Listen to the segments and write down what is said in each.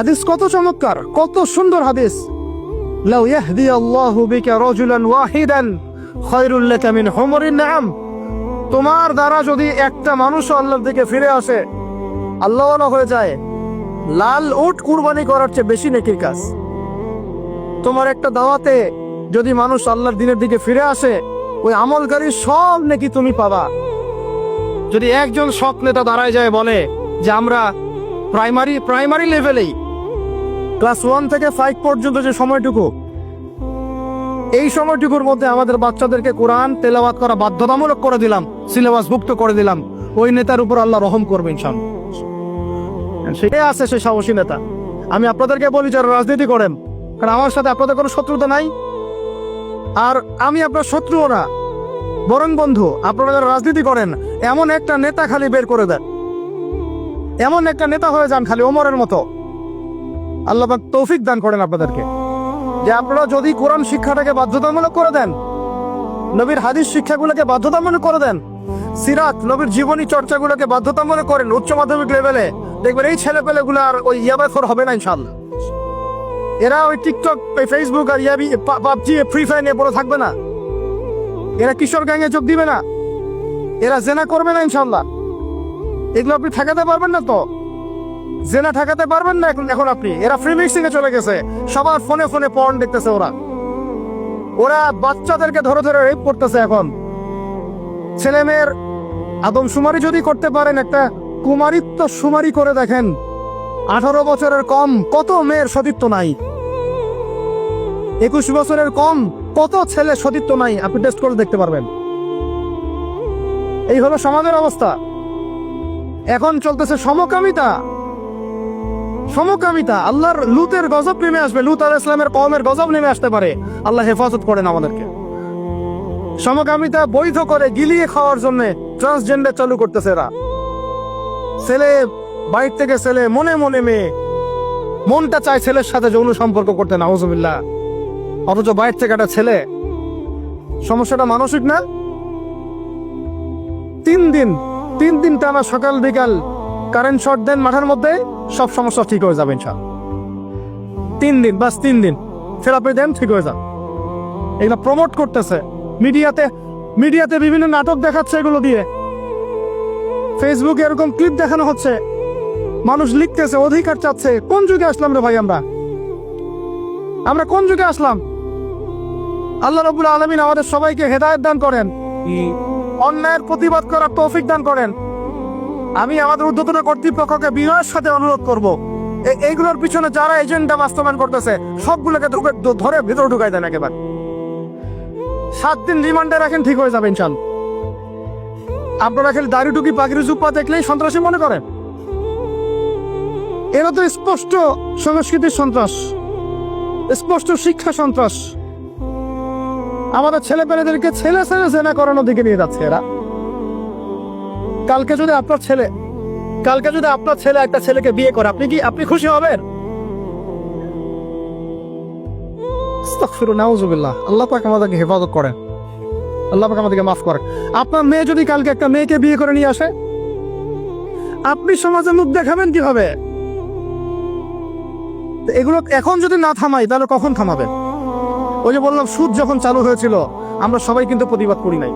হাদিস কত চমৎকার, কত সুন্দর হাদিস। লাউ ইয়াহদি আল্লাহু বিকা রাজুলান ওয়াহিদান, খায়রুল লাকা মিন হুমরিন নাম তোমার দ্বারা যদি একটা মানুষ আল্লাহর দিকে ফিরে আসে আল্লাহওয়ালা হয়ে যায়। লাল উট কুরবানি করার চেয়ে বেশি নেকির কাজ। তোমার একটা দাওয়াতে যদি মানুষ আল্লাহর দিনের দিকে ফিরে আসে, ওই আমলকারী সব নাকি তুমি পাবা। যদি একজন সৎ নেতা দাঁড়ায় যায় বলে যে আমরা প্রাইমারি প্রাইমারি লেভেলেই ক্লাস ওয়ান থেকে ফাইভ পর্যন্ত যে সময়টুকু, এই সময়টুকুর মধ্যে আমাদের বাচ্চাদেরকে কোরআন তেলাওয়াত করা বাধ্যতামূলক করে দিলাম সিলেবাস ভুক্ত করে দিলাম। ওই নেতার উপর আল্লাহ রহম করবেন সাম সেটাই আছে, সে সাহসী নেতা। আমি আপনাদেরকে বলি, যারা রাজনীতি করেন, কারণ আমার সাথে আপনাদের কোনো শত্রুতা নাই। আর আমি আপনার শত্রুও না, বরং বন্ধু, আপনারা যারা রাজনীতি করেন, এমন একটা নেতা খালি বের করে দেন। এমন একটা নেতা হয়ে যান খালি ওমরের মতো। আল্লাহ পাক তৌফিক দান করেন আপনাদেরকে। যে আপনারা যদি কোরআন শিক্ষাটাকে বাধ্যতামূলক করে দেন, নবীর হাদিস শিক্ষাগুলোকে বাধ্যতামূলক করে দেন, সিরাত, নবীর জীবনী চর্চাগুলোকে বাধ্যতামূলক করেন উচ্চ মাধ্যমিক লেভেলে, দেখবেন এই ছেলে পেলেগুলো আর ওই ইয়াবাখর হবে না ইনশাল্লাহ এরা ওই টিকটক ফেসবুক আর ইয়াবি পাবজি ফ্রি ফায়ার নিয়ে পড়ে থাকবে না। এরা কিশোর গ্যাংয়ে যোগ দিবে না। এরা জেনা করবে না ইনশাল্লাহ এগুলো আপনি ঠেকাতে পারবেন না তো। জেনা ঠেকাতে পারবেন না এখন এখন আপনি। এরা ফ্রি মিক্সিং এ চলে গেছে। সবার ফোনে ফোনে পর্ন দেখতেছে ওরা। ওরা বাচ্চাদেরকে ধরে ধরে রেপ করতেছে এখন। ছেলে মেয়ের আদমশুমারি যদি করতে পারেন, একটা কুমারিত্ব সুমারি করে দেখেন। আঠারো বছরের কম, কত মেয়ের সতীত্ব নাই। একুশ বছরের কম, কত ছেলে সতীত্ব নাই, আপনি টেস্ট করে দেখতে পারবেন। এই হলো সমাজের অবস্থা। এখন চলতেছে সমকামিতা। সমকামিতা, আল্লাহর লুতের গজব নেমে আসবে, লুত আল ইসলামের কমের গজব নেমে আসতে পারে। আল্লাহ হেফাজত করেন আমাদেরকে। সমকামিতা বৈধ করে গিলিয়ে খাওয়ার জন্য ট্রান্সজেন্ডার চালু করতেছে এরা। ছেলে বাইর থেকে ছেলে, মনে মনে মেয়ে। মনটা চায় ছেলের সাথে যৌন সম্পর্ক করতে, নাউজুবিল্লাহ। অথচ বাইর থেকে একটা ছেলে, সমস্যাটা মানসিক না? তিন দিন তিন দিন টানা সকাল বিকাল কারেন্ট শর্ট দেন মাঠের মধ্যে। সব সমস্যা ঠিক হয়ে যাবে ইনশাল তিন দিন বাস তিন দিন। থেরাপি দেন ঠিক হয়ে যান এগুলো প্রমোট করতেছে। মিডিয়াতে মিডিয়াতে বিভিন্ন নাটক দেখাচ্ছে এগুলো দিয়ে। ফেসবুকে এরকম ক্লিপ দেখানো হচ্ছে। মানুষ লিখতেছে অধিকার চাচ্ছে। কোন যুগে আসলাম রে ভাই আমরা? আমরা কোন যুগে আসলাম? আল্লাহ রবুল আলমিন আমাদের সবাইকে হেদায়ত দান করেন। অন্যায়ের প্রতিবাদ করার তৌফিক দান করেন। আমি আমাদের উদ্যোতন কর্তৃপক্ষকে বিনয়ের সাথে অনুরোধ করব। এইগুলোর পিছনে যারা এজেন্ডা বাস্তবায়ন করতেছে, সবগুলোকে ধরে ভিতরে ঢুকাই দেন একেবারে। সাত দিন রিমান্ডে রাখেন, ঠিক হয়ে যাবে ইনশাল আপনারা খালি দাড়ি টুকি, পাখির জুপ্পা দেখলেই সন্ত্রাসী মনে করেন? এরা তো স্পষ্ট সংস্কৃতির সন্ত্রাস, স্পষ্ট শিক্ষা সন্ত্রাস। আমাদের ছেলে পেলেদেরকে ছেলে ছেলে জেনা করানোর দিকে নিয়ে যাচ্ছে এরা। কালকে যদি আপনার ছেলে, কালকে যদি আপনার ছেলে একটা ছেলেকে বিয়ে করে, আপনি কি, আপনি খুশি হবেন? আল্লাহ পাক আমাদেরকে হেফাজত করেন। আল্লাহ পাক আমাদেরকে মাফ করেন। আপনার মেয়ে যদি কালকে একটা মেয়েকে বিয়ে করে নিয়ে আসে, আপনি সমাজে মুখ দেখাবেন কীভাবে? এগুলো এখন যদি না থামাই, তাহলে কখন থামাবেন? ওই যে বললাম, সুদ যখন চালু হয়েছিল, আমরা সবাই কিন্তু প্রতিবাদ করি নাই।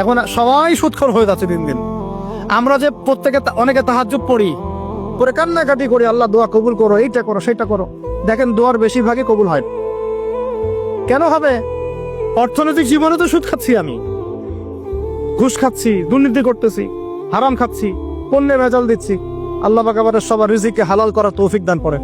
এখন সবাই সুদখোর হয়ে যাচ্ছে দিন দিন। আমরা যে প্রত্যেকে অনেকে তাহাজ্জুদ পড়ি করে কান্নাকাটি করি, আল্লাহ দোয়া কবুল করো, এইটা করো সেটা করো। দেখেন দোয়ার বেশিরভাগই কবুল হয় কেন হবে? অর্থনৈতিক জীবনে তো সুদ খাচ্ছি আমি। ঘুষ খাচ্ছি, দুর্নীতি করতেছি, হারাম খাচ্ছি, পণ্যে ভেজাল দিচ্ছি। আল্লাহ আমাদের সবার রিজিককে হালাল করার তৌফিক দান করে